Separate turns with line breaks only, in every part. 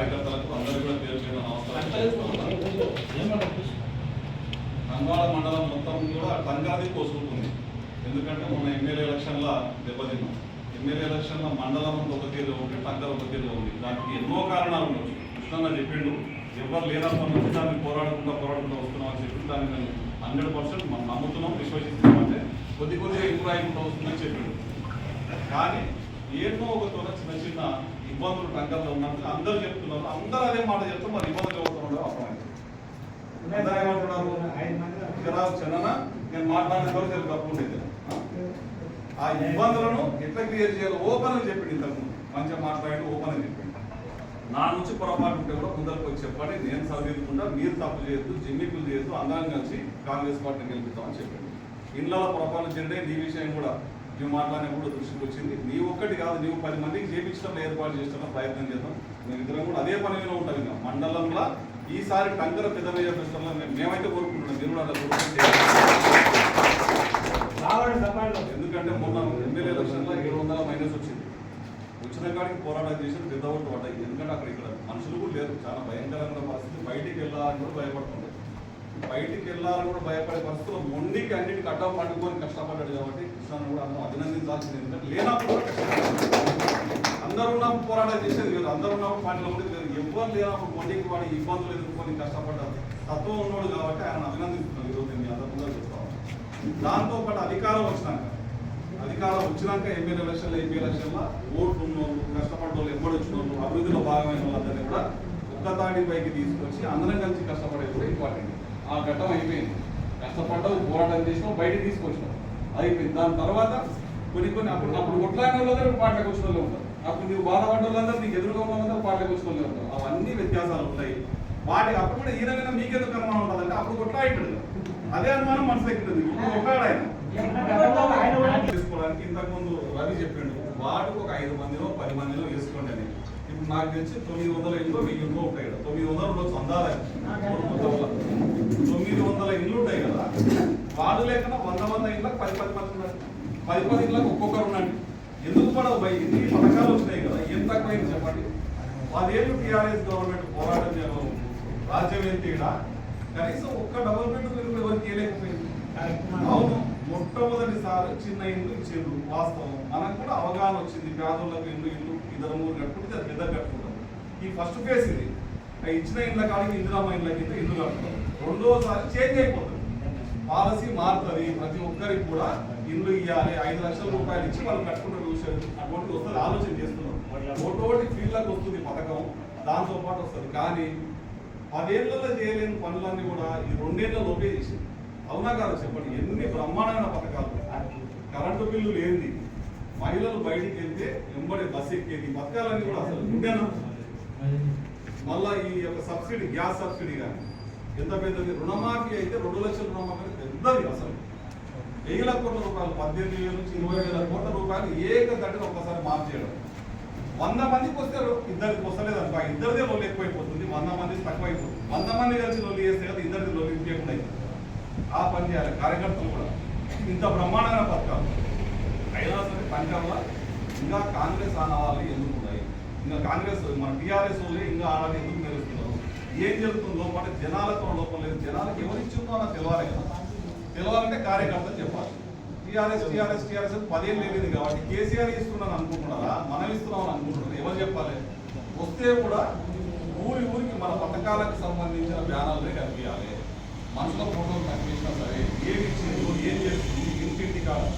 కార్యకర్తలకు అందరికీ కూడా పేరు చేస్తున్నాను. నంద్వాడ మండలం మొత్తం కూడా టంగాది కోసుకుంటుంది. ఎందుకంటే మొన్న ఎమ్మెల్యే ఎలక్షన్ల దెబ్బతిన్నాం. ఎమ్మెల్యే ఎలక్షన్ల మండలం అంతా ఒక తీరు ఉంటే టంగర్ ఒక తీరు ఉంది దానికి ఎన్నో కారణాలు ఉండొచ్చు. కృష్ణ చెప్పిండు ఎవరు లేనప్పటి నుంచి దాన్ని పోరాడకుండా పోరాడకుండా వస్తున్నాం అని చెప్పి దాన్ని మేము హండ్రెడ్ పర్సెంట్ మనం నమ్ముతున్నాం విశ్వసిస్తున్నాం అంటే కొద్ది కొద్దిగా ఇంప్రూవ్ అయిపోతూ వస్తుందని చెప్పిండు. కానీ ఏదో ఒక చిన్న చిన్న ఇబ్బందులు టంకర్లో ఉన్నట్టు అందరూ చెప్తున్నారు. అందరూ అదే మాట చెప్తే మరి ఇబ్బందులు అవుతున్నారో అర్థమైంది ఏమంటున్నారు? చిన్న నేను మాట్లాడిన వరకు నేను తప్పు ఉండేది ఆ? ఇబ్బందులను ఎట్లా క్లియర్ చేయాలి ఓపెన్ అని చెప్పింది ఇంతకు మంచిగా మాట్లాడి ఓపెన్ అని చెప్పింది నా నుంచి పొరపాటు ఉంటే కూడా ముందరకు వచ్చి చెప్పండి. నేను చదివించుకుంటా మీరు తప్పు చేయొద్దు జిమ్మికులు చేయొద్దు అందరం కలిసి కాంగ్రెస్ పార్టీని గెలుపుతామని చెప్పింది ఇండ్ల పొరపాటు జరిగే నీ విషయం కూడా మేము మాట్లాడినప్పుడు దృష్టికి వచ్చింది ఒక్కటి కాదు నువ్వు పది మందికి చేపించడం ఏర్పాటు చేస్తున్న ప్రయత్నం చేద్దాం. మేము ఇద్దరం కూడా అదే పని మీద ఉంటాం ఇంకా. మండలంలో ఈసారి టంకర పెద్దమయ్యే పుస్తకంలో మేము మేమైతే కోరుకుంటున్నాం. మీరు కూడా ఎందుకంటే మొన్న ఎమ్మెల్యే ఎలక్షన్లో ఏడు వందల మైనస్ వచ్చింది. వచ్చిన కాడికి పోరాటం చేసి పెద్దవట్టు పడ్డాయి ఎందుకంటే అక్కడ ఇక్కడ మనుషులు కూడా లేరు. చాలా భయంకరమైన పరిస్థితి. బయటికి వెళ్ళాలని కూడా భయపడుతుంది బయటికి వెళ్ళాలని కూడా భయపడే పరిస్థితుల్లో మొండికి అన్నిటికి అడ్డం పండుకొని కష్టపడ్డాడు కాబట్టి కృష్ణను కూడా అందరూ అభినందించాల్సింది. ఎందుకంటే లేనప్పుడు అందరూ ఉన్నప్పుడు పోరాటం చేసేది లేదు. అందరూ ఉన్నప్పుడు పార్టీలో ఉండేది లేదు. ఎవరు లేనప్పుడు మొండికి వాడి ఇబ్బందులు ఎదుర్కొని కష్టపడ్డారు తత్వం ఉన్నాడు కాబట్టి ఆయన అభినందిస్తున్నాను. ఈరోజు నేను అందరూ చెప్తాను దాంతో పాటు అధికారం వచ్చినాక అధికారం వచ్చినాక ఎమ్మెల్యే ఎలక్షన్లో ఎంపీ ఎలక్షన్లో ఓట్లు ఉన్నోళ్ళు కష్టపడ్డ వాళ్ళు ఎప్పుడు వచ్చిన వాళ్ళు అభివృద్ధిలో భాగమైన వాళ్ళందరినీ కూడా ఒక్క తాడి పైకి తీసుకొచ్చి అందరం కలిసి కష్టపడేది కూడా ఇంపార్టెంట్ ఆ ఘట్టం అయిపోయింది. కష్టపడ్డావు పోరాటం చేసినావు బయటికి తీసుకొచ్చినావు అయిపోయింది. దాని తర్వాత కొన్ని కొన్ని అప్పుడు అప్పుడు కొట్లాడిన వాళ్ళందరూ పాటలకు వచ్చిన వాళ్ళు ఉంటారు. అప్పుడు నీవు బాధపడ్డ వాళ్ళందరూ నీకు ఎదురుగా వాళ్ళందరూ పాటలకు వచ్చిన వాళ్ళు ఉంటారు. అవన్నీ వ్యత్యాసాలు ఉంటాయి. వాటి అప్పుడు కూడా ఈ రకంగా మీకెందుకు అనుమానం ఉంటుందంటే అప్పుడు కొట్లాయిట్టు అదే అనుమానం మనసు ఎక్కుతుంది. ఇప్పుడు కొట్లాడు ఆయన చేసుకోవడానికి ఇంతకు ముందు రవి చెప్పిండు వాడు ఒక ఐదు మందిలో పది మందిలో వేసుకోండి అని. ఇప్పుడు నాకు తెలిసి తొమ్మిది వందల ఇంట్లో వెయ్యి ఇంట్లో ఉంటాయి తొమ్మిది వందల రోజు అందాలి తొమ్మిది వందల ఇల్లు ఉంటాయి కదా వాడు లేకుండా వంద వంద ఇళ్ళకి పది పది మంది ఉన్నారు. పది పది ఇళ్ళకి ఒక్కొక్కరు ఉండండి. ఎందుకు పడవు భయ? ఇన్ని పథకాలు వస్తాయి కదా. ఏం తక్కువైంది చెప్పండి. పదేళ్ళు టీఆర్ఎస్ గవర్నమెంట్ పోరాటం చేయడం రాజ్యం తేడా? కనీసం ఒక్క డెవలప్మెంట్ మీరు ఎవరికి తీయలేకపోయింది అవును మొట్టమొదటిసారి చిన్న ఇల్లు ఇచ్చిండ్రు వాస్తవం. మనకు కూడా అవగాహన వచ్చింది. పేదోళ్ళకి ఇల్లు ఇల్లు ఇద్దరు మూడు కట్టుకుంటే అది పెద్ద కట్టుకుంటాం. ఈ ఫస్ట్ ఫేజ్ ఇది. ఇచ్చిన ఇండ్ల కాడికి ఇందిరామ ఇండ్ల కింద ఇల్లు కట్టుకుంటాం. రెండోసారి చేంజ్ అయిపోతుంది. పాలసీ మారుతుంది ప్రతి ఒక్కరికి కూడా ఇల్లు ఇవ్వాలి ఐదు లక్షల రూపాయలు ఇచ్చి వాళ్ళు కట్టుకుంటారు చూసారు అటువంటి వస్తుంది ఆలోచన చేస్తున్నాం. ఒకటోటి ఫీల్డ్లకు వస్తుంది పథకం దాంతో పాటు వస్తుంది. కానీ పదేళ్ళలో చేయలేని పనులన్నీ కూడా ఈ రెండేళ్ళ లోపే చేసింది. అవునా కాదు చెప్పండి. ఎన్ని బ్రహ్మాండమైన పథకాలు. కరెంటు బిల్లు లేనిది. మహిళలు బయటికి వెళ్తే వెంబడి బస్సు ఎక్కేది. పథకాలన్నీ కూడా అసలు ఉండేనా? మళ్ళా ఈ యొక్క సబ్సిడీ గ్యాస్ సబ్సిడీ కానీ ఎంత పెద్దది? రుణమాఫీ అయితే రెండు లక్షల రుణమాఫీ పెద్దది అసలు. వేల కోట్ల రూపాయలు పద్దెనిమిది వేల నుంచి ఇరవై వేల కోట్ల రూపాయలు ఏక దడ్డిన ఒక్కసారి మాఫ్ చేయడం. వంద మందికి వస్తే ఇద్దరికి వస్తలేదు అనుకో ఇద్దరిదే లోన్ ఎక్కువైపోతుంది. వంద మంది తక్కువైపోతుంది. వంద మంది కలిసి లొల్లి చేస్తే కదా ఇద్దరిది లోన్ ఇంకేకుండా ఆ పని చేయాలి. కార్యకర్తలు కూడా. ఇంత బ్రహ్మాండమైన పథకాలు. అయినా సరే పంజాబ్లో ఇంకా కాంగ్రెస్ ఆనవాళ్ళు ఎందుకు ఉన్నాయి? ఇంకా కాంగ్రెస్ మన టీఆర్ఎస్ ఇంకా ఆడాలి ఎందుకు మెరుస్తున్నారు ఏం జరుగుతుంది లోపల? జనాలతో లోపం లేదు. జనాలకు ఎవరు ఇచ్చిందో అన్నది తెలవాలి కదా. తెలవాలంటే కార్యకర్తలు చెప్పాలి. టీఆర్ఎస్ టీఆర్ఎస్ టీఆర్ఎస్ పదేళ్ళు లేదు కాబట్టి కేసీఆర్ ఇస్తున్నాను అనుకుంటున్నారా? మనం ఇస్తున్నామని అనుకుంటున్నారు? ఎవరు చెప్పాలి? వస్తే కూడా ఊరి ఊరికి మన పథకాలకు సంబంధించిన బ్యానర్లే కనిపించాలి. మనసులో ఫోటోలు కనిపించినా సరే ఏమి ఇచ్చిందో ఏం చేస్తుంది? ఇంటింటి కాదు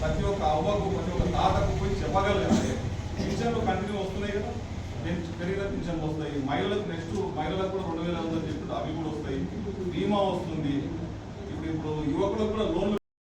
ప్రతి ఒక్క అవ్వకు ప్రతి ఒక్క తాతకు పోయి చెప్పగలగాలి పింఛన్లు కంటిన్యూ వస్తున్నాయి కదా. పెరిగిన పింఛన్లు వస్తాయి. మహిళలకు నెక్స్ట్ మహిళలకు కూడా రెండు వేల ఉందని చెప్పి అవి కూడా వస్తాయి. బీమా వస్తుంది. ఇప్పుడు ఇప్పుడు యువకులకు కూడా లోన్లు